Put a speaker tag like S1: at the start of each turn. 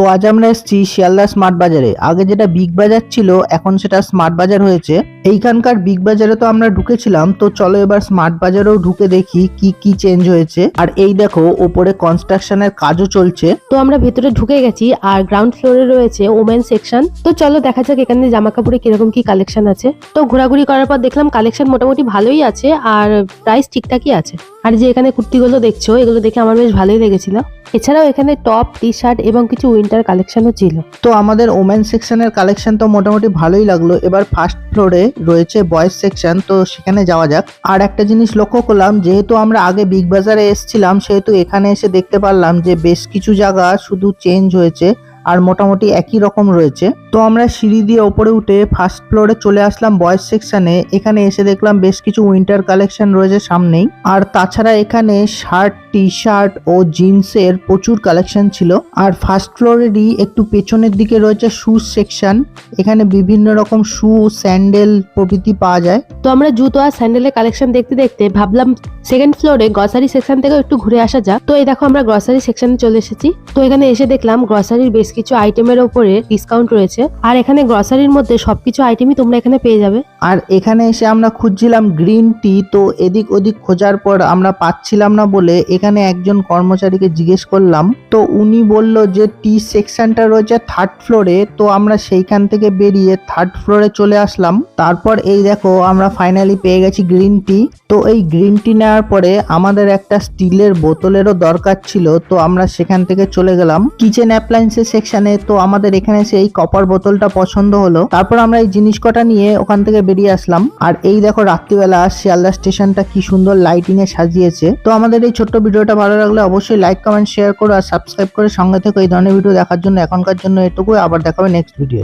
S1: তো আজ আমরা এসেছি শিয়ালদা স্মার্ট বাজারে। আগে যেটা বিগ বাজার ছিল, এখন সেটা স্মার্ট বাজার হয়েছে। এইখানকার বিগ বাজারে তো আমরা ঢুকেছিলাম, তো চলো এবার স্মার্ট বাজারেও ঢুকে দেখি কি কি চেঞ্জ হয়েছে। আর এই দেখো, ওপরে কনস্ট্রাকশনের কাজও চলছে।
S2: তো আমরা ভেতরে ঢুকে গেছি, আর গ্রাউন্ড ফ্লোরে রয়েছে ওমেন সেকশন তো চলো দেখা যাক এখানে জামা কাপড়ে কীরকম কি কালেকশন আছে। তো ঘোরাঘুরি করার পর দেখলাম কালেকশন মোটামুটি ভালোই আছে, আর প্রাইস ঠিকঠাকই আছে। আর যে এখানে কুর্তিগুলো দেখছ, এগুলো দেখে আমার বেশ ভালোই লেগেছিল। এছাড়াও এখানে টপ টি শার্ট এবং কিছু উইন্টার কালেকশনও ছিল।
S1: তো আমাদের ওমেন সেকশনের কালেকশন তো মোটামুটি ভালোই লাগল। এবার ফার্স্ট ফ্লোরে রয়েছে বয়েজ সেকশন তো সেখানে যাওয়া যাক। আর একটা জিনিস লক্ষ্য করলাম, যেহেতু আমরা আগে বিগ বাজারে এসেছিলাম, সেহেতু এখানে এসে দেখতে পারলাম যে বেশ কিছু জায়গা শুধু চেঞ্জ হয়েছে। আর মোটামুটি একই রকম রয়েছে। তো আমরা সিঁড়ি দিয়ে ওপরে উঠে ফার্স্ট ফ্লোরে চলে আসলাম বয়েজ সেকশনে এখানে এসে দেখলাম বেশ কিছু উইন্টার কালেকশন রয়েছে সামনেই। আর তাছাড়া এখানে শার্ট টি শার্ট ও জিন্সের প্রচুর কালেকশন ছিল। আর ফার্স্ট ফ্লোরেরই একটু পেছনের দিকে রয়েছে শুজ সেকশন এখানে বিভিন্ন রকম শু স্যান্ডেল প্রভৃতি পাওয়া যায়।
S2: তো আমরা জুতো আর স্যান্ডেলের কালেকশন দেখতে দেখতে ভাবলাম সেকেন্ড ফ্লোরে গ্রসারি সেকশন থেকে একটু ঘুরে আসা যাক। তো এই দেখো আমরা গ্রসারি সেকশনে চলে এসেছি। তো এখানে এসে দেখলাম গ্রসারির বেশ কিছু আইটেমের ওপরে ডিসকাউন্ট রয়েছে। আর এখানে গ্রসারির মধ্যে সবকিছু আইটেমই তোমরা এখানে পেয়ে যাবে।
S1: আর এখানে এসে আমরা খুঁজছিলাম গ্রিন টি তো এদিক ওদিক খোঁজার পর আমরা পাচ্ছিলাম না বলে এখানে একজন কর্মচারীকে জিজ্ঞেস করলাম। তো উনি বলল যে টি সেকশনটা রয়েছে থার্ড ফ্লোরে তো আমরা সেইখান থেকে বেরিয়ে থার্ড ফ্লোরে চলে আসলাম। তারপর এই দেখো, আমরা ফাইনালি পেয়ে গেছি গ্রিন টি তো এই গ্রিন টি নেওয়ার পরে আমাদের একটা স্টিলের বোতলেরও দরকার ছিল, তো আমরা সেখান থেকে চলে গেলাম। কিচেন অ্যাপ্লায়েন্সের সেকশনে তো আমাদের এখানে সেই কপার বোতলটা পছন্দ হলো। তারপর আমরা এই জিনিস কটা নিয়ে ওখান থেকে বেরিয়ে আসলাম। আর এই দেখো রাত্রিবেলা শিয়ালদা স্টেশনটা কি সুন্দর লাইটিং এ সাজিয়েছে। তো আমাদের এই ছোট্ট ভিডিওটা ভালো লাগলে অবশ্যই লাইক কমেন্ট শেয়ার করো আর সাবস্ক্রাইব করে সঙ্গে থেকে। এই ধরনের ভিডিও দেখার জন্য এখনকার জন্য এটুকুই। আবার দেখাবে নেক্সট ভিডিও